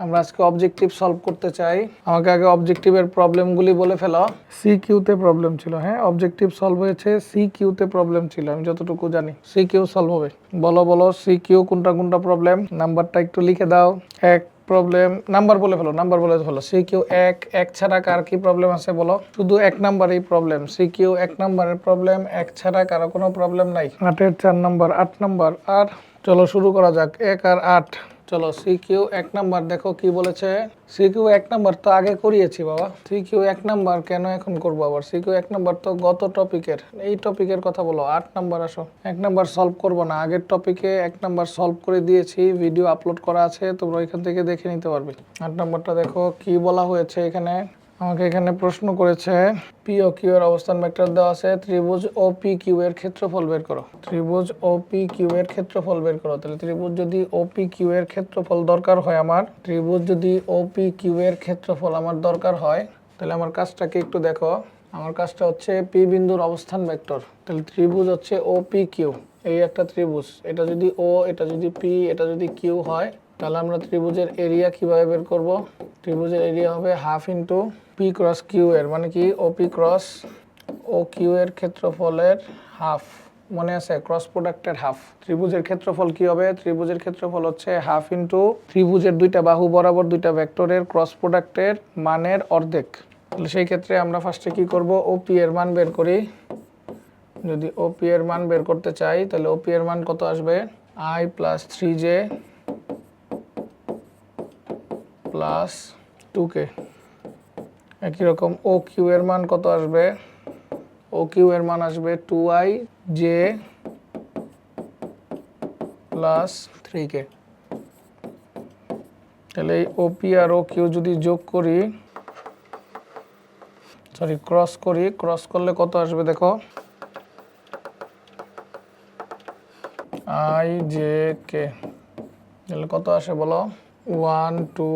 আমরা আজকে objective solve করতে চাই। আমাকে আগে অবজেক্টিভের প্রবলেমগুলি বলে ফেলো। সি কিউতে প্রবলেম ছিল হ্যাঁ? অবজেক্টিভ সলভ হয়েছে সি কিউতে প্রবলেম ছিল, আমি যতটুকু জানি। সি কিউ সলভ হবে। বলো বলো সি কিউ কোনটা কোনটা প্রবলেম নাম্বারটা একটু লিখে দাও। এক প্রবলেম নাম্বার বলে ফেলো নাম্বার বলে ফেলো। সি কিউ এক এক ছাড়া কার কি প্রবলেম আছে বলো? শুধু এক নাম্বারেই প্রবলেম সি কিউ এক নাম্বারের প্রবলেম এক ছাড়া কারও কোনো প্রবলেম নাই। আটের চার নাম্বার আট নাম্বার আর চলো শুরু করা যাক। এক আর আট। চলো সি কিউ এক নাম্বার। দেখো কি বলেছে। সি কিউ এক নাম্বার তো আগে করিয়েছি বাবা। সি কিউ এক নাম্বার কেন এখন করব আবার? সি কিউ এক নাম্বার তো গত টপিকের এই টপিকের কথা বলো। আট নাম্বার আসো। এক নাম্বার সলভ করব না। আগের টপিকে এক নাম্বার সলভ করে দিয়েছি। ভিডিও আপলোড করা আছে। তোমরা ওইখান থেকে দেখে নিতে পারবে। আট নাম্বারটা দেখো কি বলা হয়েছে এখানে। আমাকে এখানে প্রশ্ন করেছে পি ও কিউ এর অবস্থান ভেক্টর দেওয়া আছে, ত্রিভুজ ও পি কিউ এর ক্ষেত্রফল বের করো। ত্রিভুজ ও পি কিউ এর ক্ষেত্রফল বের করো। তাহলে ত্রিভুজ যদি ও পি কিউ এর ক্ষেত্রফল দরকার হয় আমার, ত্রিভুজ যদি ও পি কিউ এর ক্ষেত্রফল আমার দরকার হয়, তাহলে আমার কাজটাকে একটু দেখো। আমার কাজটা হচ্ছে পি বিন্দুর অবস্থান ভেক্টর তাহলে ত্রিভুজ হচ্ছে ও পি কিউ এই একটা ত্রিভুজ। এটা যদি ও, এটা যদি পি এটা যদি কিউ হয় তাহলে আমরা ত্রিভুজের এরিয়া কীভাবে বের করব? ত্রিভুজের এরিয়া হবে half into P cross Q এর মানে কি? O P cross O Q এর ক্ষেত্রফলের হাফ মনে আছে? ক্রস প্রোডাক্টের হাফ ত্রিভুজের ক্ষেত্রফল কি হবে? ত্রিভুজের ক্ষেত্রফল হচ্ছে হাফ ইন্টু ত্রিভুজের দুইটা বাহু বরাবর দুইটা ভেক্টরের ক্রস প্রোডাক্টের মানের অর্ধেক। তাহলে সেই ক্ষেত্রে আমরা ফার্স্টে কি করব? ও পি এর মান বের করি। যদি ওপি এর মান বের করতে চাই, তাহলে ওপি এর মান কত আসবে? I plus three j plus two k একই রকম ও কিউ এর মান কত আসবে? ও কিউ এর মান আসবে two i j plus three k তাহলে এই ওপি আর ও কিউ যদি যোগ করি সরি ক্রস করি ক্রস করলে কত আসবে দেখো? আই জে কে তাহলে কত আসে বলো? One two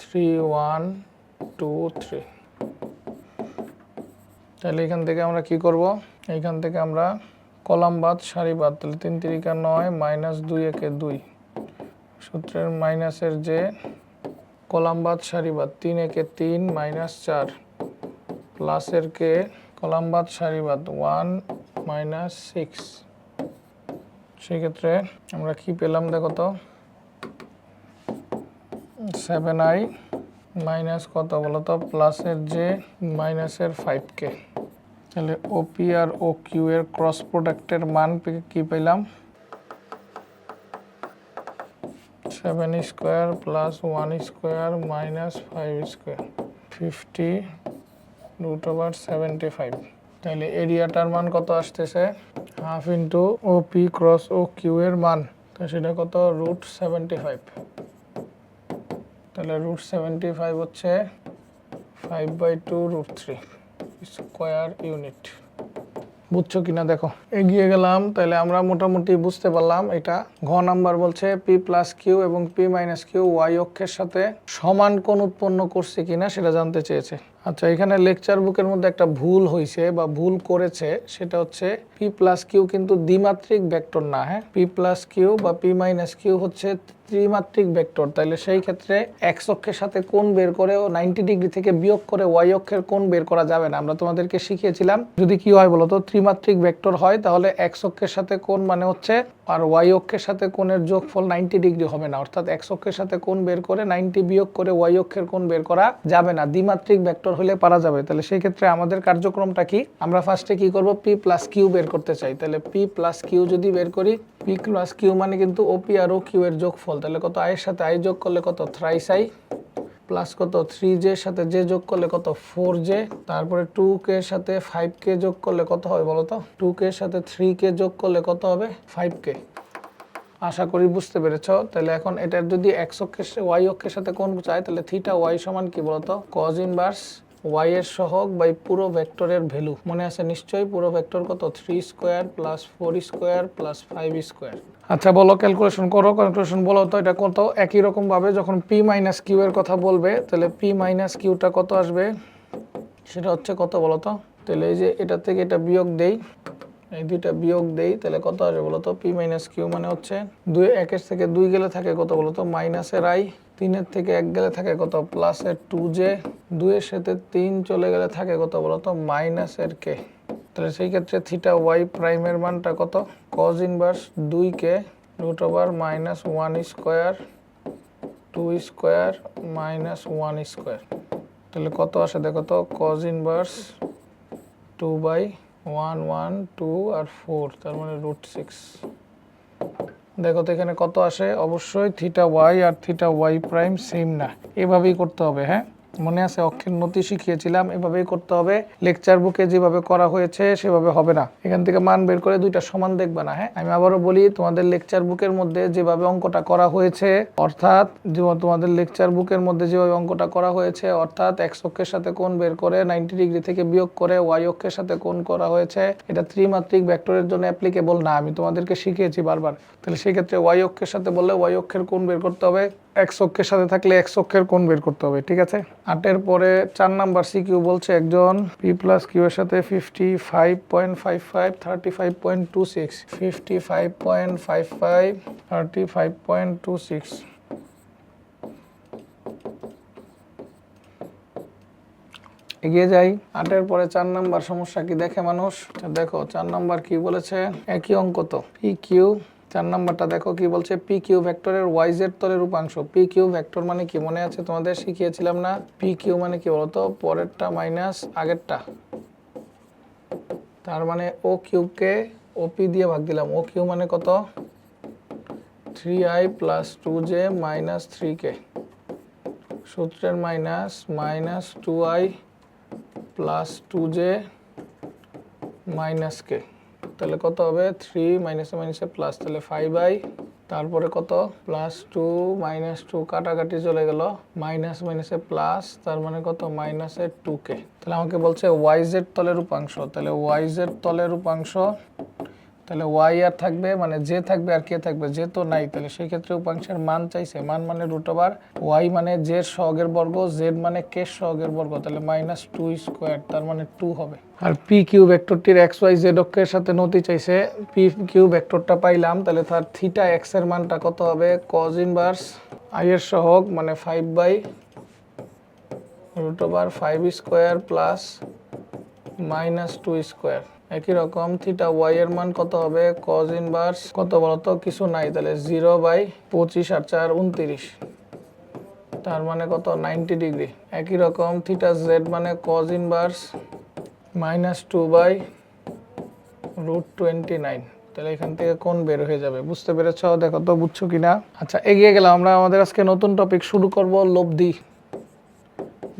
three one two three তাহলে এখান থেকে আমরা কি করব? এইখান থেকে আমরা কলাম বাদ, সারি বাদ, তাহলে তিন তিরিকা নয় মাইনাস দুই একে দুই। সূত্রের মাইনাসের যে কলাম বাদ, সারি বাদ, তিন একে তিন মাইনাস চার। প্লাসের কে? কলাম বাদ, সারি বাদ ওয়ান মাইনাস সিক্স সেক্ষেত্রে আমরা কি পেলাম দেখো তো? সেভেন আই মাইনাস কত বলো তো? প্লাসের যে মাইনাসের ফাইভ কে তাহলে ওপি আর ও কিউ এর ক্রস প্রোডাক্টের মান কি পেলাম? Seven square plus one square minus five square fifty root over seventy five তাহলে এরিয়াটার মান কত আসতেছে? Half into O P cross O Q এর মান। তো সেটা কত? রুট সেভেন্টি ফাইভ তাহলে রুট সেভেন্টি ফাইভ হচ্ছে five by two root three square unit বুঝছ কিনা দেখো, এগিয়ে গেলাম, তাহলে আমরা মোটামুটি বুঝতে পারলাম, এটা ঘ নাম্বার বলছে পি প্লাস কিউ এবং পি মাইনাস কিউ ওয়াই অক্ষের সাথে সমান কোণ উৎপন্ন করছে কিনা সেটা জানতে চেয়েছে। আচ্ছা এখানে লেকচার বুকের মধ্যে একটা ভুল হয়েছে বা ভুল করেছে, সেটা হচ্ছে পি প্লাস কিউ কিন্তু দ্বিমাত্রিক ভেক্টর না হ্যাঁ? পি প্লাস কিউ বা পি মাইনাস কিউ হচ্ছে ত্রিমাত্রিক ভেক্টর তাহলে সেই ক্ষেত্রে এক্স অক্ষের সাথে কোণ বের করে ও নাইনটি ডিগ্রি থেকে বিয়োগ করে ওয়াই অক্ষের কোণ বের করা যাবে না। আমরা তোমাদেরকে শিখিয়েছিলাম, যদি কি হয় বলতো, ত্রিমাত্রিক ভেক্টর হয়, তাহলে এক্স অক্ষের সাথে কোণ মানে হচ্ছে, আর ওয়াই অক্ষের সাথে কোণের যোগফল নাইনটি ডিগ্রি হবে না, অর্থাৎ এক্স অক্ষের সাথে কোণ বের করে নাইনটি বিয়োগ করে ওয়াই অক্ষের কোণ বের করা যাবে না, দ্বিমাত্রিক ভেক্টর হলে পারা যাবে। তাহলে সেই ক্ষেত্রে আমাদের কার্যক্রমটা কি? আমরা ফার্স্টে কি করব? পি প্লাস কিউ বের করতে চাই। তাহলে পি প্লাস কিউ যদি বের করি পি প্লাস কিউ মানে কিন্তু ওপি আর ও কিউ এর যোগফল। তাহলে কত? আয়ের সাথে আই যোগ করলে কত? থ্রাইস আই প্লাস কত? থ্রি জে সাথে জে যোগ করলে কত? ফোর জে তারপরে টু কে সাথে ফাইভ কে যোগ করলে কত হবে বলো তো? টু কে সাথে থ্রি কে যোগ করলে কত হবে? ফাইভ কে আশা করি বুঝতে পেরেছ। তাহলে এখন এটার যদি এক্স অক্ষের ওয়াই অক্ষের সাথে কোন চাই তাহলে থিটা ওয়াই সমান কি বলতো কজ ইনভার্স ওয়াই এর সহগ বাই পুরো ভেক্টরের ভ্যালু মনে আছে নিশ্চয়ই? পুরো ভেক্টর কত? Three square plus four square plus five square আচ্ছা বলো ক্যালকুলেশন করো। ক্যালকুলেশন বলো তো, এটা কত? একই রকম ভাবে যখন পি মাইনাস কিউ এর কথা বলবে, তাহলে পি মাইনাস কিউটা কত আসবে? সেটা হচ্ছে কত বলো তো? তাহলে এই যে এটা থেকে এটা বিয়োগ দেই, এই দুইটা বিয়োগ দেই, তাহলে কত আসবে বলো তো? পি মাইনাস কিউ মানে হচ্ছে দুই, একের থেকে দুই গেলে থাকে কত বলো তো? মাইনাসের আই তিনের থেকে এক গেলে থাকে কত? প্লাসের টু জে দুইয়ের সাথে তিন চলে গেলে থাকে কত বলতো মাইনাসের কে তাহলে সেই ক্ষেত্রে থিটা ওয়াই প্রাইমের মানটা কত? কজ ইনভার্স দুই কে root over minus one square two square minus one square তাহলে কত আসে দেখো তো? Cos inverse two by one one two R four তার মানে রুট সিক্স দেখো তো এখানে কত আসে? অবশ্যই থিটা ওয়াই আর থিটা ওয়াই প্রাইম সেম না। এভাবেই করতে হবে হ্যাঁ? মনে আছে অক্ষের নতি শিখিয়েছিলাম, এভাবেই করতে হবে। লেকচার বুকে যেভাবে করা হয়েছে, সেভাবে হবে না। এখান থেকে মান বের করে দুইটা সমান দেখবে না হ্যাঁ? আমি আবারও বলি, তোমাদের লেকচার বুকের মধ্যে যেভাবে অঙ্কটা করা হয়েছে, অর্থাৎ তোমাদের লেকচার বুকের মধ্যে যেভাবে অঙ্কটা করা হয়েছে, অর্থাৎ এক্স অক্ষের সাথে কোণ বের করে নাইনটি ডিগ্রি থেকে বিয়োগ করে ওয়াই অক্ষের সাথে কোণ করা হয়েছে, এটা ত্রিমাত্রিক ভেক্টরের জন্য অ্যাপ্লিকেবল না, আমি তোমাদেরকে শিখিয়েছি বারবার। তাহলে সেক্ষেত্রে ওয়াই অক্ষের সাথে বললে ওয়াই অক্ষের কোণ বের করতে হবে। এক্স অক্ষের সাথে থাকলে এক অক্ষের কোণ বের করতে হবে, ঠিক আছে? আটের পরে চার নাম্বার সি কিউ বলছে একজন পি প্লাস কিউ এর সাথে fifty five point five five thirty five point two six fifty five point five five thirty five point two six এগিয়ে যাই, আটের পরে চার নাম্বার সমস্যা কি দেখে মানুষ? দেখো, চার নাম্বার কি বলেছে একই অঙ্ক তো পি কিউ চার নাম্বারটা দেখো কি বলছে? পি কিউ ভেক্টরের ওয়াই জেড তলের রূপাংশ। পি কিউ ভেক্টর মানে কি? মনে আছে তোমাদের? শিখিয়েছিলাম না। পি কিউ মানে কি বলতো? পরেরটা মাইনাস আগেরটা। তার মানে ও কিউকে ওপি দিয়ে ভাগ দিলাম। ও কিউ মানে কত? Three i plus two j minus three k সূত্রের minus minus two i plus two j minus k তাহলে কত হবে? থ্রি মাইনাসে মাইনাসে প্লাস তাহলে ফাইভ আই তারপরে কত? প্লাস টু মাইনাস টু কাটাকাটি চলে গেল। মাইনাস মাইনাসে প্লাস তার মানে কত? মাইনাসে টু কে তাহলে আমাকে বলছে ওয়াইজের তলের উপাংশ তাহলে ওয়াইজের তলের উপাংশ তাহলে ওয়াই আর থাকবে মানে যে থাকবে আর কে থাকবে যে তো নাই। তাহলে সেই ক্ষেত্রে উপাংশের মান চাইছে, মান মানে রুট ওভার ওয়াই মানে জে সহগের বর্গ জেড মানে কে সহগের বর্গ, তাহলে মাইনাস টু স্কোয়ার তার মানে টু হবে। আর পি কিউ ভেক্টরটির এক্স ওয়াই জেড অক্ষের সাথে নতি চাইছে পি কিউ ভেক্টরটা পাইলাম, তাহলে তার থিটা এক্সের মানটা কত হবে? কজ ইনভার্স আই এর সহগ মানে five by root over five square plus minus two square একই রকম থিটা ওয়াই এর মান কত হবে? কজ ইনভার্স কত বলতো কিছু নাই, তাহলে জিরো বাই পঁচিশ আর চার উনত্রিশ। তার মানে কত? নাইনটি ডিগ্রি একই রকম থিটা জেড মানে cos inverse minus two by root twenty nine তাহলে এখান থেকে কোন বের হয়ে যাবে। বুঝতে পেরেছ? দেখো তো, বুঝছ কিনা আচ্ছা এগিয়ে গেলাম আমরা। আমাদের আজকে নতুন টপিক শুরু করব, লব্ধি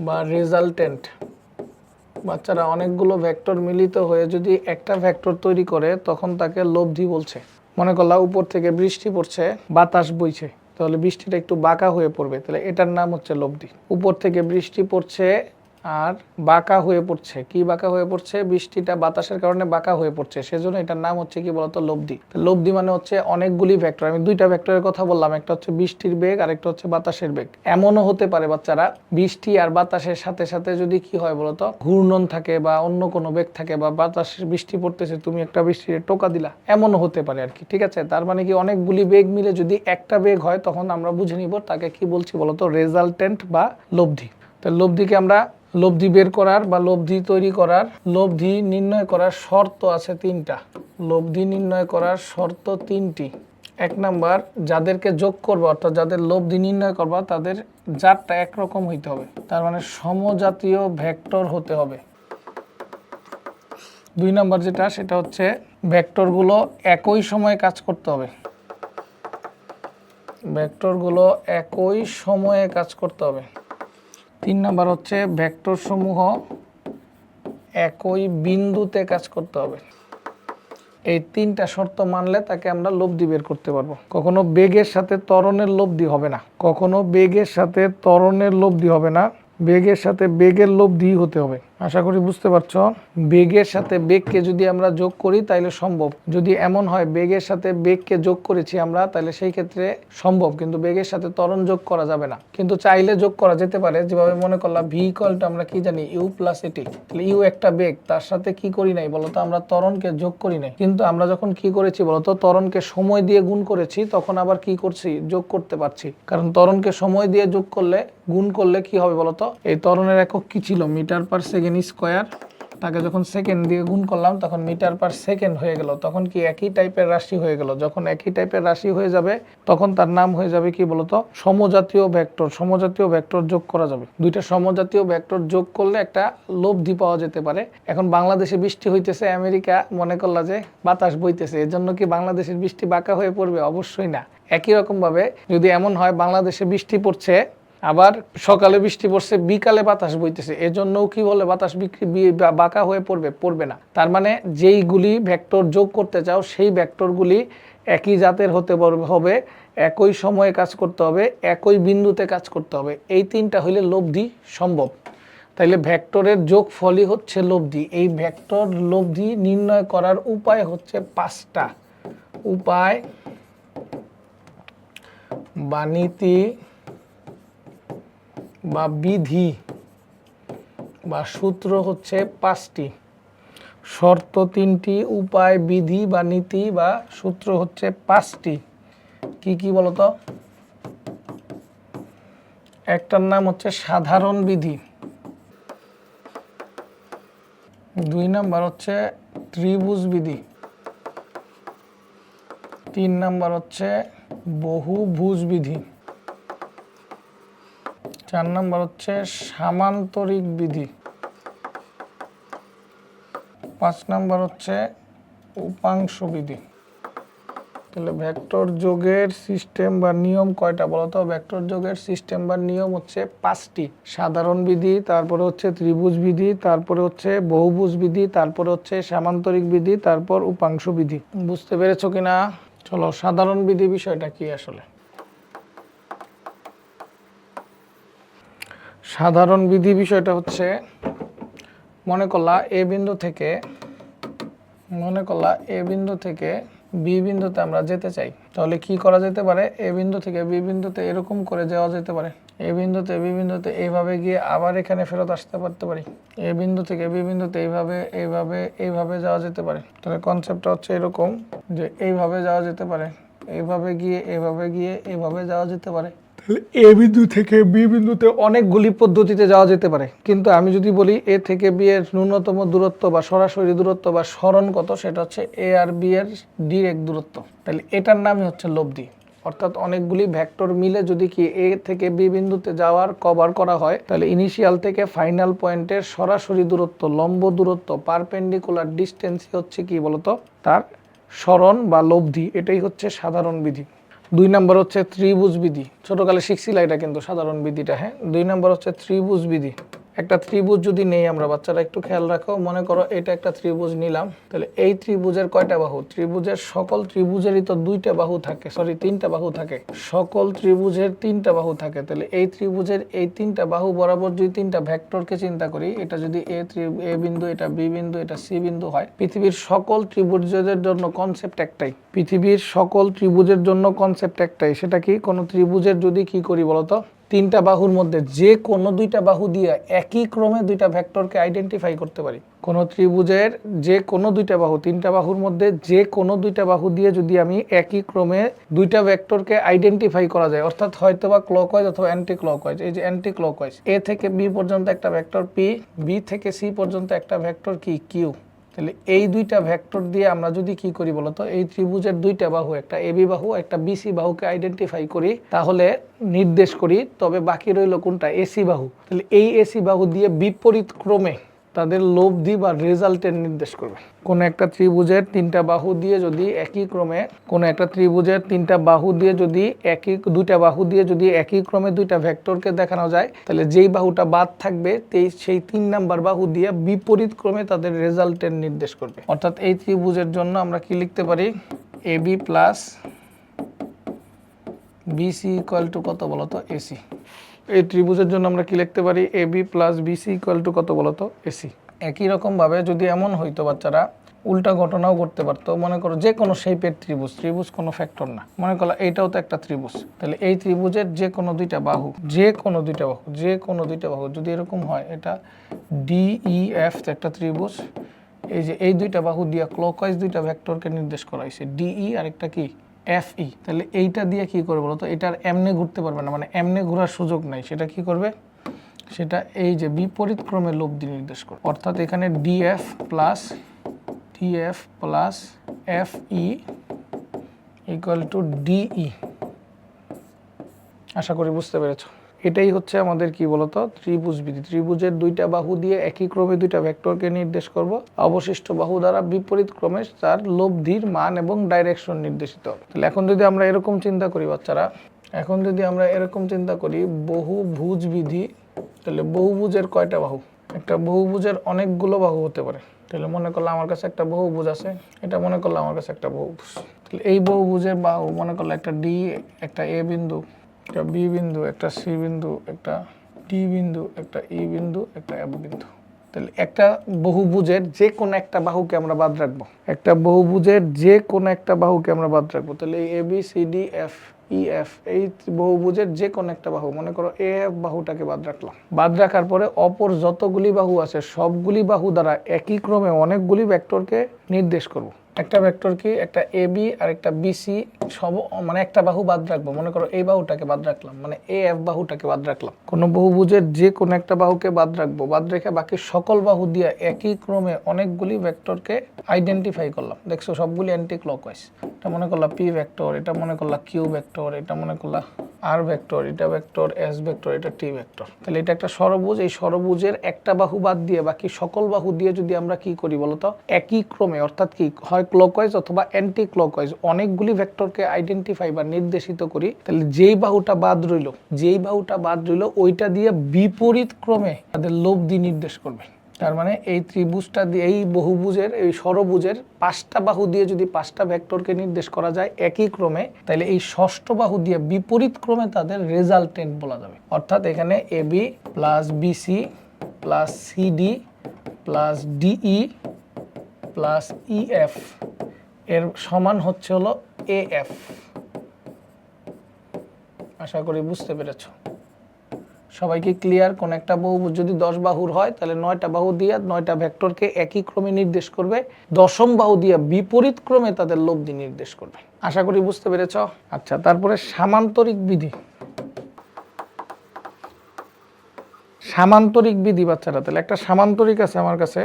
বা রেজাল্টেন্ট বাচ্চারা অনেকগুলো ভেক্টর মিলিত হয়ে যদি একটা ভেক্টর তৈরি করে, তখন তাকে লব্ধি বলছে। মনে করলা উপর থেকে বৃষ্টি পড়ছে, বাতাস বইছে, তাহলে বৃষ্টিটা একটু বাঁকা হয়ে পড়বে, তাহলে এটার নাম হচ্ছে লব্ধি। উপর থেকে বৃষ্টি পড়ছে আর বাঁকা হয়ে পড়ছে। কি বাঁকা হয়ে পড়ছে? বৃষ্টিটা বাতাসের কারণে বাঁকা হয়ে পড়ছে। সেজন্য এটার নাম হচ্ছে কি বলতো? লব্ধি। লব্ধি মানে হচ্ছে অনেকগুলি ভেক্টর আমি দুইটা ভেক্টরের কথা বললাম। একটা হচ্ছে বৃষ্টির বেগ আর একটা হচ্ছে বাতাসের বেগ। এমনও হতে পারে বাচ্চারা, বৃষ্টি আর বাতাসের সাথে সাথে যদি কি হয় বলতো? ঘূর্ণন থাকে বা অন্য কোনো বেগ থাকে বা বাতাসের বৃষ্টি পড়তেছে, তুমি একটা বৃষ্টির টোকা দিলা। এমনও হতে পারে আর কি ঠিক আছে? তার মানে কি অনেকগুলি বেগ মিলে যদি একটা বেগ হয়, তখন আমরা বুঝে নিব তাকে কি বলছি বলতো? রেজাল্টেন্ট বা লব্ধি। তো লব্ধিকে আমরা লব্ধি বের করার বা লব্ধি তৈরি করার, লব্ধি নির্ণয় করার শর্ত আছে তিনটা। লব্ধি নির্ণয় করার শর্ত তিনটি। এক নাম্বার, যাদেরকে যোগ করব, অর্থাৎ যাদের লব্ধি নির্ণয় করবা, তাদের জাতটা একরকম হইতে হবে। তার মানে সমজাতীয় ভেক্টর হতে হবে। দুই নাম্বার যেটা, সেটা হচ্ছে ভেক্টরগুলো একই সময়ে কাজ করতে হবে। ভেক্টরগুলো একই সময়ে কাজ করতে হবে। তিন নাম্বার হচ্ছে ভেক্টর সমূহ একই বিন্দুতে কাজ করতে হবে। এই তিনটা শর্ত মানলে তাকে আমরা লব্ধি বের করতে পারব। কখনো বেগের সাথে ত্বরণের লব্ধি হবে না। কখনো বেগের সাথে ত্বরণের লব্ধি হবে না। বেগের সাথে বেগের লব্ধি হতে হবে। আশা করি বুঝতে পারছ, বেগের সাথে বেগকে যদি আমরা যোগ করি তাহলে সম্ভব। যদি এমন হয় বেগের সাথে বেগকে যোগ করেছি আমরা তাহলে সেই ক্ষেত্রে সম্ভব, কিন্তু বেগের সাথে ত্বরণ যোগ করা যাবে না। কিন্তু চাইলে যোগ করা যেতে পারে, যেভাবে মনে করলাম ভি ইকুয়ালটা আমরা কি জানি ইউ প্লাস এটি তাহলে ইউ একটা বেগ, তার সাথে কি করি নাই বলতো, আমরা ত্বরণকে যোগ করি নাই। কিন্তু আমরা যখন কি করেছি বলতো, ত্বরণকে সময় দিয়ে গুণ করেছি, তখন আবার কি করছি, যোগ করতে পারছি। কারণ ত্বরণকে সময় দিয়ে যোগ করলে, গুণ করলে কি হবে বলতো, এই ত্বরণের একক কি ছিল? মিটার পার সেকেন্ড স্কোয়ার তাকে যখন সেকেন্ড দিয়ে গুণ করলাম, তখন মিটার পার সেকেন্ড হয়ে গেল। তখন কি একই টাইপের রাশি হয়ে গেল? যখন একই টাইপের রাশি হয়ে যাবে, তখন তার নাম হয়ে যাবে কি বলতো? সমজাতীয় ভেক্টর সমজাতীয় ভেক্টর যোগ করা যাবে। দুইটা সমজাতীয় ভেক্টর যোগ করলে একটা লব্ধি পাওয়া যেতে পারে। এখন বাংলাদেশে বৃষ্টি হইতেছে, আমেরিকা মনে করলা যে বাতাস বইতেছে। এর জন্য কি বাংলাদেশের বৃষ্টি বাঁকা হয়ে পড়বে? অবশ্যই না। একই রকম ভাবে যদি এমন হয়, বাংলাদেশে বৃষ্টি পড়ছে আবার সকালে বৃষ্টি পড়ছে, বিকালে বাতাস বইতেছে। এজন্যও কি বলে বাতাস বিক্রি বাঁকা হয়ে পড়বে? পড়বে না। তার মানে যেইগুলি ভেক্টর যোগ করতে চাও, সেই ভেক্টরগুলি একই জাতের হতে হবে, একই সময়ে কাজ করতে হবে, একই বিন্দুতে কাজ করতে হবে। এই তিনটা হইলে লব্ধি সম্ভব। তাইলে ভেক্টরের যোগ ফলই হচ্ছে লব্ধি। এই ভেক্টর লব্ধি নির্ণয় করার উপায় হচ্ছে পাঁচটা। উপায় বা নীতি বা বিধি বা সূত্র হচ্ছে পাঁচটি। শর্ত তিনটি, উপায়, বিধি বা নীতি বা সূত্র হচ্ছে পাঁচটি। কি কি বলতো? একটার নাম হচ্ছে সাধারণ বিধি। দুই নাম্বার হচ্ছে ত্রিভুজ বিধি। তিন নাম্বার হচ্ছে বহুভুজ বিধি। চার নাম্বার হচ্ছে সামান্তরিক বিধি। পাঁচ নাম্বার হচ্ছে উপাংশ বিধি। তাহলে ভেক্টর যোগের সিস্টেম বা নিয়ম কয়টা বলতো? ভেক্টর যোগের সিস্টেম বা নিয়ম হচ্ছে পাঁচটি। সাধারণ বিধি, তারপরে হচ্ছে ত্রিভুজ বিধি, তারপরে হচ্ছে বহুভুজ বিধি, তারপরে হচ্ছে সামান্তরিক বিধি, তারপর উপাংশ বিধি। বুঝতে পেরেছ কিনা? চলো, সাধারণ বিধি বিষয়টা কি আসলে? সাধারণ বিধি বিষয়টা হচ্ছে মনে করলা এ বিন্দু থেকে, মনে করলা এ বিন্দু থেকে বি বিন্দুতে আমরা যেতে চাই। তাহলে কি করা যেতে পারে? এ বিন্দু থেকে বি বিন্দুতে এরকম করে যাওয়া যেতে পারে। এ বিন্দুতে, বি বিন্দুতে এইভাবে গিয়ে আবার এখানে ফেরত আসতে পারতে পারি। এ বিন্দু থেকে বি বিন্দুতে এইভাবে এইভাবে এইভাবে যাওয়া যেতে পারে। তাহলে কনসেপ্টটা হচ্ছে এরকম যে এইভাবে যাওয়া যেতে পারে, এইভাবে গিয়ে এইভাবে গিয়ে, এইভাবে যাওয়া যেতে পারে। তাহলে এ বিন্দু থেকে বি বিন্দুতে অনেকগুলি পদ্ধতিতে যাওয়া যেতে পারে। কিন্তু আমি যদি বলি এ থেকে বি এর ন্যূনতম দূরত্ব বা সরাসরি দূরত্ব বা সরণ কত, সেটা হচ্ছে এ আর বি এর ডিরেক্ট দূরত্ব। তাহলে এটার নামই হচ্ছে লব্ধি। অর্থাৎ অনেকগুলি ভেক্টর মিলে যদি কি এ থেকে বি বিন্দুতে যাওয়ার কভার করা হয়, তাহলে ইনিশিয়াল থেকে ফাইনাল পয়েন্টের সরাসরি দূরত্ব, লম্ব দূরত্ব পারপেন্ডিকুলার ডিস্টেন্স হচ্ছে কি বলতো? তার সরণ বা লব্ধি, এটাই হচ্ছে সাধারণ বিধি। দুই নম্বর হচ্ছে ত্রিভুজ বিধি ছোটকালে শিখছিল এটা কিন্তু সাধারণ বিধিটা হ্যাঁ? দুই নম্বর হচ্ছে ত্রিভুজ বিধি একটা ত্রিভুজ যদি নেই, আমরা বাচ্চারা একটু খেয়াল রাখো, মনে করো এটা একটা ত্রিভুজ নিলাম, তাহলে এই ত্রিভুজের কয়টা বাহু? ত্রিভুজের সকল ত্রিভুজেরই তো দুইটা বাহু থাকে সরি তিনটা বাহু থাকে। সকল ত্রিভুজের তিনটা বাহু থাকে, তাহলে এই ত্রিভুজের এই তিনটা বাহু বরাবর যদি তিনটা ভেক্টরকে চিন্তা করি, এটা যদি এ এ বিন্দু, এটা বি বিন্দু, এটা সি বিন্দু হয়, পৃথিবীর সকল ত্রিভুজের জন্য কনসেপ্ট একটাই। পৃথিবীর সকল ত্রিভুজের জন্য কনসেপ্ট একটাই, সেটা কি? কোনো ত্রিভুজের যদি কি করি বলতো? তিনটা বাহুর মধ্যে যে কোনো দুইটা বাহু দিয়ে একই ক্রমে দুইটা ভেক্টরকে আইডেন্টিফাই করতে পারি। কোনো ত্রিভুজের যে কোনো দুইটা বাহু, তিনটা বাহুর মধ্যে যে কোনো দুইটা বাহু দিয়ে যদি আমি একই ক্রমে দুইটা ভেক্টরকে আইডেন্টিফাই করা যায়, অর্থাৎ হয়তো বা ক্লকওয়াইজ অথবা অ্যান্টি ক্লক ক্লকওয়াইজ এই যে অ্যান্টি ক্লক ক্লকওয়াইজ এ থেকে বি পর্যন্ত একটা ভেক্টর, পি, বি থেকে সি পর্যন্ত একটা ভেক্টর কি? কিউ। তাহলে এই দুইটা ভ্যাক্টর দিয়ে আমরা যদি কি করি বলতো এই ত্রিভুজের দুইটা বাহু, একটা এবি বাহু, একটা বিসি বাহুকে আইডেন্টিফাই করি, তাহলে নির্দেশ করি, তবে বাকি রইল কোনটা? এসি বাহু। তাহলে এই এসি বাহু দিয়ে বিপরীত ক্রমে তাদের লব্ধি বা রেজাল্টের নির্দেশ করবে। কোন একটা ত্রিভুজের তিনটা বাহু দিয়ে যদি একই ক্রমে, কোন একটা ত্রিভুজের তিনটা বাহু দিয়ে যদি একই, দুইটা বাহু দিয়ে যদি একই ক্রমে দুইটা ভেক্টরকে দেখানো যায়, তাহলে যেই বাহুটা বাদ থাকবে সেই তিন নাম্বার বাহু দিয়ে বিপরীত ক্রমে তাদের রেজাল্টের নির্দেশ করবে। অর্থাৎ এই ত্রিভুজের জন্য আমরা কি লিখতে পারি? A B plus BC equal to কত বলতো? এসি এই ত্রিভুজের জন্য আমরা কি লিখতে পারি? A B plus BC equal to কত বলতো এসি একই রকমভাবে যদি এমন হইতো বাচ্চারা, উল্টা ঘটনাও করতে পারতো। মনে করো যে কোনো শেপের ত্রিভুজ ত্রিভুজ কোনো ফ্যাক্টর না। মনে করো এইটাও তো একটা ত্রিভুজ। তাহলে এই ত্রিভুজের যে কোনো দুইটা বাহু, যে কোনো দুইটা বাহু, যে কোনো দুইটা বাহু, যদি এরকম হয়, এটা ডিই এফ একটা ত্রিভুজ। এই যে এই দুইটা বাহু দিয়া ক্লকওয়াইজ দুইটা ভেক্টরকে নির্দেশ করা হয়েছে ডিই আর একটা কি? এফ ই তাহলে এইটা দিয়ে কি করবে তো? এটার এমনে ঘুরতে পারবে না মানে এমনে ঘোরার সুযোগ নাই। সেটা কি করবে? সেটা এই যে বিপরীত ক্রমে লব্ধি নির্দেশ করবে। অর্থাৎ এখানে DF plus DF plus F E equal to DE আশা করি বুঝতে পেরেছ। এটাই হচ্ছে আমাদের কি বলতো, ত্রিভুজ বিধি। ত্রিভুজের দুইটা বাহু দিয়ে একই ক্রমে দুইটা ভেক্টরকে নির্দেশ করব। অবশিষ্ট বাহু দ্বারা বিপরীত ক্রমে তার লব্ধির মান এবং ডাইরেকশন নির্দেশিত। তাহলে এখন যদি আমরা এরকম চিন্তা করি বাচ্চারা, এখন যদি আমরা এরকম চিন্তা করি বহুভুজ বিধি, তাহলে বহুভুজের কয়টা বাহু? একটা বহুভুজের অনেকগুলো বাহু হতে পারে। তাহলে মনে করল আমার কাছে একটা বহুভুজ আছে, এটা মনে করল আমার কাছে একটা বহুভুজ তাহলে এই বহুভুজের বাহু মনে করল একটা ডি একটা এ বিন্দু একটা বি বিন্দু, একটা সি বিন্দু, একটা ডি বিন্দু, একটা ই বিন্দু, একটা এফ বিন্দু। তাহলে একটা বহুভুজের যে কোনো একটা বাহুকে আমরা বাদ রাখব। একটা বহুভুজের যে কোনো একটা বাহুকে আমরা বাদ রাখব। তাহলে A, B, C, D, F, E, F, এই বহুভুজের যে কোনো একটা বাহু, মনে করো এ, এফ বাহুটাকে বাদ রাখলাম। বাদ রাখার পরে অপর যতগুলি বাহু আছে, সবগুলি বাহু দ্বারা একই ক্রমে অনেকগুলি ভেক্টরকে নির্দেশ করব। একটা ভেক্টর কি? একটা এ বি আর একটা বিসি সব মানে একটা বাহু বাদ রাখব। মনে করো এই বাহুটাকে বাদ রাখলাম মানে এ এফ বাহুটাকে বাদ রাখলাম। কোনো বহুভুজের যে কোনো একটা বাহুকে বাদ রাখব, বাদ রেখে বাকি সকল বাহু দিয়ে একই ক্রমে অনেকগুলি ভেক্টরকে আইডেন্টিফাই করলাম। দেখছ, সবগুলি অ্যান্টি ক্লকওয়াইজ এটা মনে করলাম পি ভেক্টর এটা মনে করলাম কিউ ভেক্টর এটা মনে করলাম আর ভেক্টর এটা ভেক্টর এস ভেক্টর এটা টি ভেক্টর তাহলে এটা একটা সরবুজ, এই সরবুজের একটা বাহু বাদ দিয়ে বাকি সকল বাহু দিয়ে যদি আমরা কি করি বলতো? একই ক্রমে, অর্থাৎ কি? হয় ক্লকওয়াইজ অথবা অ্যান্টি ক্লকওয়াইজ অনেকগুলি ভেক্টরকে আইডেন্টিফাই বা নির্দেশিত করি, তাহলে যেই বাহুটা বাদ রইল, যেই বাহুটা বাদ রইল, ওইটা দিয়ে বিপরীত ক্রমে তাদের লব্ধি নির্দেশ করবে। তার মানে এই ত্রিভুজটা দিয়ে, এই বহুভুজের, এই সরভুজের পাঁচটা বাহু দিয়ে যদি পাঁচটা ভেক্টরকে নির্দেশ করা যায় একই ক্রমে, তাহলে এই ষষ্ঠ বাহু দিয়ে বিপরীত ক্রমে তাদের রেজাল্টেন্ট বলা যাবে। অর্থাৎ এখানে A B plus BC plus CD plus DE plus EF এর সমান হচ্ছে হলো এ এফ আশা করি বুঝতে পেরেছ। সবাইকে ক্লিয়ার কোন একটা বহুভুজ যদি দশ বাহুর হয়, তাহলে নয়টা বাহু দিয়ে নয়টা ভেক্টরকে একই ক্রমে নির্দেশ করবে। দশম বাহু দিয়ে বিপরীত ক্রমে তাদের লব্ধি নির্দেশ করবে। আশা করি বুঝতে পেরেছ? আচ্ছা তারপরে সামান্তরিক বিধি। সামান্তরিক বিধি, বাচ্চারা, তাহলে একটা সামান্তরিক আছে আমার কাছে।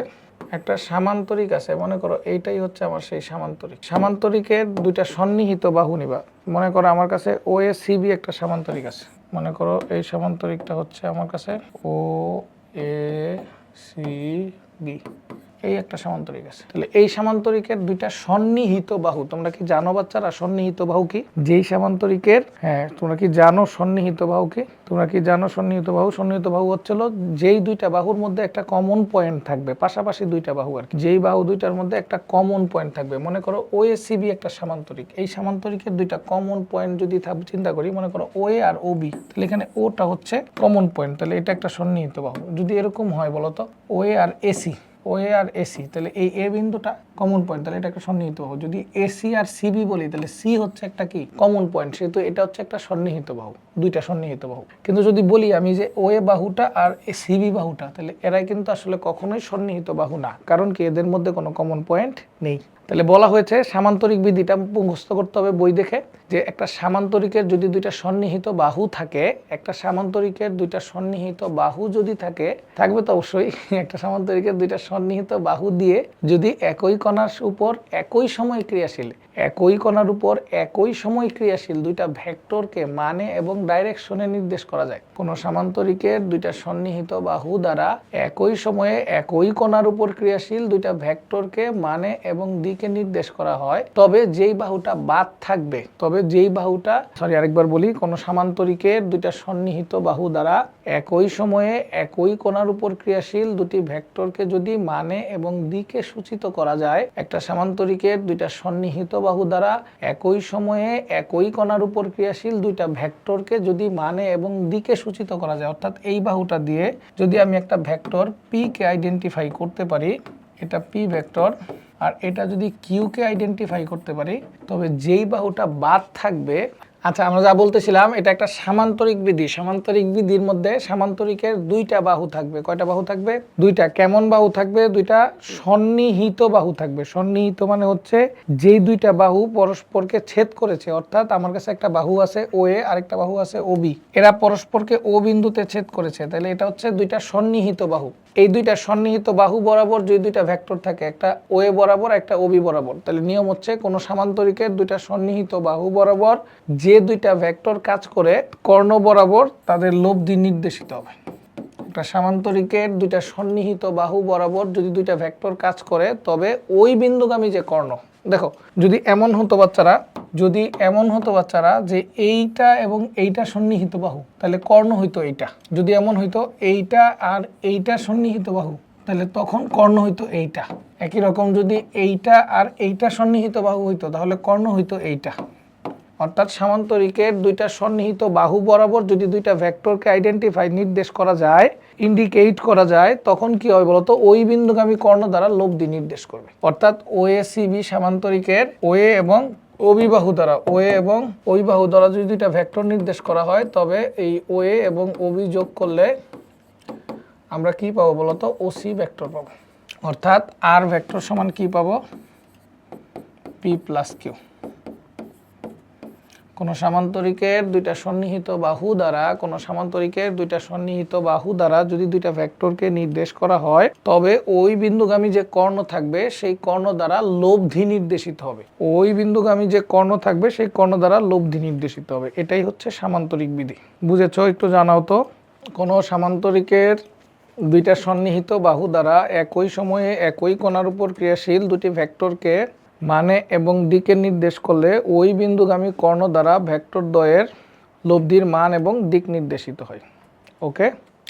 একটা সামান্তরিক আছে, মনে করো এইটাই হচ্ছে আমার সেই সামান্তরিক। সামান্তরিকের দুইটা সন্নিহিত বাহু নিবা। মনে করো আমার কাছে ও এ সিবি একটা সামান্তরিক আছে। মনে করো এই সামান্তরিকটা হচ্ছে আমার কাছে ও এ সি বি এই একটা সামান্তরিক আছে। তাহলে এই সামান্তরিকের দুইটা সন্নিহিত বাহু, তোমরা কি জানো বাচ্চারা সন্নিহিত বাহু কি? যেই সামান্তরিকের হ্যাঁ তোমরা কি জানো সন্নিহিত বাহু কি? তোমরা কি জানো সন্নিহিত বাহু? সন্নিহিত বাহু হচ্ছিল যেই দুইটা বাহুর মধ্যে একটা কমন পয়েন্ট থাকবে, পাশাপাশি দুইটা বাহু আর কি। যেই বাহু দুইটার মধ্যে একটা কমন পয়েন্ট থাকবে, মনে করো ও এ একটা সামান্তরিক। এই সামান্তরিকের দুইটা কমন পয়েন্ট যদি চিন্তা করি, মনে করো ও এ আর ও বি তাহলে এখানে ওটা হচ্ছে কমন পয়েন্ট তাহলে এটা একটা সন্নিহিত বাহু। যদি এরকম হয় বলতো ও এ আর এসি ও এ আর এসি তাহলে এই এ বিন্দুটা কমন পয়েন্ট তাহলে এটা একটা সন্নিহিত বাহু। যদি এসি আর সিবি বলি, তাহলে সি হচ্ছে একটা কি? কমন পয়েন্ট সেহেতু এটা হচ্ছে একটা সন্নিহিত বাহু, দুইটা সন্নিহিত বাহু। কিন্তু যদি বলি আমি যে ও এ বাহুটা আর সিবি বাহুটা, তাহলে এরাই কিন্তু আসলে কখনোই সন্নিহিত বাহু না, কারণ কি এদের মধ্যে কোনো কমন পয়েন্ট নেই। তাহলে বলা হয়েছে সামান্তরিক বিধিটা মুখস্থ করতে হবে বই দেখে। যে একটা সামান্তরিকের যদি দুইটা সন্নিহিত বাহু থাকে, একটা সামান্তরিকের দুইটা সন্নিহিত বাহু যদি থাকে, থাকবে তো অবশ্যই একটা সামান্তরিকের দুইটা সন্নিহিত বাহু দিয়ে যদি একই কণার উপর একই সময় ক্রিয়াশীল, একই কণার উপর একই সময় ক্রিয়াশীল দুইটা ভেক্টরকে মানে এবং ডাইরেকশনে নির্দেশ করা যায়। কোনো সামান্তরিকের দুইটা সন্নিহিত বাহু দ্বারা একই সময়ে একই কণার উপর ক্রিয়াশীল দুইটা ভেক্টরকে মানে এবং দিকে নির্দেশ করা হয়। তবে যেই বাহুটা বাদ থাকবে, তবে হবে যেই বাহুটা সরি আরেকবার বলি, কোনো সামান্তরিকের দুইটা সন্নিহিত বাহু দ্বারা একই সময়ে একই কোণার উপর ক্রিয়াশীল দুটি ভেক্টরকে যদি মানে এবং দিকে সূচিত করা যায়, একটা সামান্তরিকের দুইটা সন্নিহিত বাহু দ্বারা একই সময়ে একই কোণার উপর ক্রিয়াশীল দুইটা ভেক্টরকে যদি মানে এবং দিকে সূচিত করা যায়, অর্থাৎ এই বাহুটা দিয়ে যদি আমি একটা ভেক্টর পি কে আইডেন্টিফাই করতে পারি, এটা পি ভেক্টর আর এটা যদি কিউকে আইডেন্টিফাই করতে পারি, তবে যেই বাহুটা বাদ থাকবে আচ্ছা আমরা যা বলতেছিলাম, এটা একটা সামান্তরিক বিধি। সামান্তরিক বিধির মধ্যে সামান্তরিকের দুইটা বাহু থাকবে। কয়টা বাহু থাকবে? দুইটা। কেমন বাহু থাকবে? দুইটা সন্নিহিত বাহু থাকবে। সন্নিহিত মানে হচ্ছে যেই দুইটা বাহু পরস্পরকে ছেদ করেছে, অর্থাৎ আমার কাছে একটা বাহু আছে ও এ আরেকটা বাহু আছে ও বি এরা পরস্পরকে ও বিন্দুতে ছেদ করেছে। তাহলে এটা হচ্ছে দুইটা সন্নিহিত বাহু। এই দুইটা সন্নিহিত বাহু বরাবর যে দুইটা ভেক্টর থাকে, একটা ও এ বরাবর, একটা ওবি বরাবর। তাহলে নিয়ম হচ্ছে কোনো সামান্তরিকের দুইটা সন্নিহিত বাহু বরাবর যে দুইটা ভেক্টর কাজ করে, কর্ণ বরাবর তাদের লব্ধি নির্দেশিত হবে। একটা সামান্তরিকের দুইটা সন্নিহিত বাহু বরাবর যদি দুইটা ভেক্টর কাজ করে, তবে ওই বিন্দুগামী যে কর্ণ, দেখো, যদি এমন হতো বাচ্চারা যদি এমন হতো বাচ্চারা যে এইটা এবং এইটা সন্নিহিত বাহু, তাহলে কর্ণ হইতো এইটা। যদি এমন হইতো এইটা আর এইটা সন্নিহিত বাহু, তাহলে তখন কর্ণ হইতো এইটা। একই রকম যদি এইটা আর এইটা সন্নিহিত বাহু হইতো, তাহলে কর্ণ হইতো এইটা। অর্থাৎ সামান্তরিকের দুইটা সন্নিহিত বাহু বরাবর যদি দুইটা ভেক্টরকে আইডেন্টিফাই নির্দেশ করা যায় ইন্ডিকেট করা যায়, তখন কি হয় বলতো? ওই বিন্দুগামী কর্ণ দ্বারা লোভ লব্ধি নির্দেশ করবে। অর্থাৎ ওএ সিবি সামান্তরিকের ওএ এবং ওবি বাহু দ্বারা, ওয়ে এবং অবিবাহু দ্বারা যদি দুইটা ভেক্টর নির্দেশ করা হয়, তবে এই ওয়ে এবং ওবি যোগ করলে আমরা কি পাবো বলতো? ওসি ভেক্টর পাবো। অর্থাৎ আর ভেক্টর সমান কি পাবো? পি প্লাস কিউ কোনো সামান্তরিকের দুইটা সন্নিহিত বাহু দ্বারা, কোনো সামান্তরিকের দুইটা সন্নিহিত বাহু দ্বারা যদি দুইটা ভেক্টরকে নির্দেশ করা হয়, তবে ওই বিন্দুগামী যে কর্ণ থাকবে, সেই কর্ণ দ্বারা লব্ধি নির্দেশিত হবে। ওই বিন্দুগামী যে কর্ণ থাকবে, সেই কর্ণ দ্বারা লব্ধি নির্দেশিত হবে। এটাই হচ্ছে সামান্তরিক বিধি। বুঝেছ? একটু জানাও তো। কোনো সামান্তরিকের দুইটা সন্নিহিত বাহু দ্বারা একই সময়ে একই কোণার উপর ক্রিয়াশীল দুটি ভেক্টরকে মানে এবং দিকে নির্দেশ করলে ওই বিন্দুগামী কর্ণ দ্বারা ভেক্টর দ্বয়ের লব্ধির মান এবং দিক নির্দেশিত হয়। ওকে?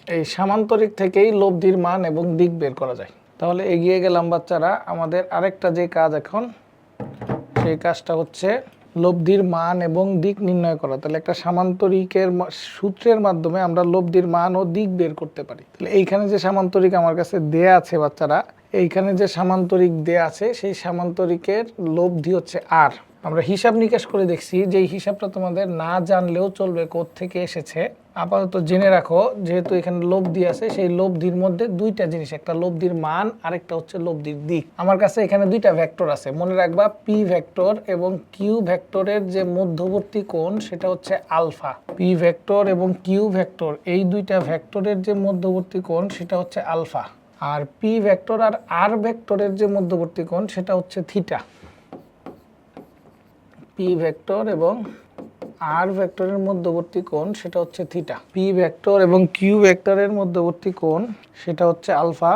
এই সামান্তরিক থেকেই লব্ধির মান এবং দিক বের করা যায়। তাহলে এগিয়ে গেলাম বাচ্চারা, আমাদের আরেকটা যে কাজ এখন, সেই কাজটা হচ্ছে লব্ধির মান এবং দিক নির্ণয় করা। তাহলে একটা সামান্তরিকের সূত্রের মাধ্যমে আমরা লব্ধির মান ও দিক বের করতে পারি। তাহলে এইখানে যে সামান্তরিক আমার কাছে দেয়া আছে বাচ্চারা এইখানে যে সামান্তরিক দেয়া আছে, সেই সামান্তরিকের লব্ধি হচ্ছে আর আমরা হিসাব নিকাশ করে দেখছি যে হিসাবটা তোমাদের না জানলেও চলবে থেকে এসেছে। আপাতত জেনে রাখো, যেহেতু এখানে লব্ধি আছে, সেই লব্ধির মধ্যে দুইটা জিনিস, একটা লব্ধির মান, আরেকটা হচ্ছে লব্ধির দিক। আমার কাছে এখানে দুইটা ভেক্টর আছে, মনে রাখবা পি ভেক্টর এবং কিউ ভেক্টরের যে মধ্যবর্তী কোণ, সেটা হচ্ছে আলফা। পি ভেক্টর এবং কিউ ভেক্টর, এই দুইটা ভেক্টরের যে মধ্যবর্তী কোণ, সেটা হচ্ছে আলফা। আর পি ভেক্টর আর আর ভেক্টরের যে মধ্যবর্তী কোণ, সেটা হচ্ছে থিটা পি ভেক্টর এবং আর ভেক্টরের মধ্যবর্তী কোণ, সেটা হচ্ছে থিটা পি ভেক্টর এবং কিউ ভেক্টরের মধ্যবর্তী কোণ, সেটা হচ্ছে আলফা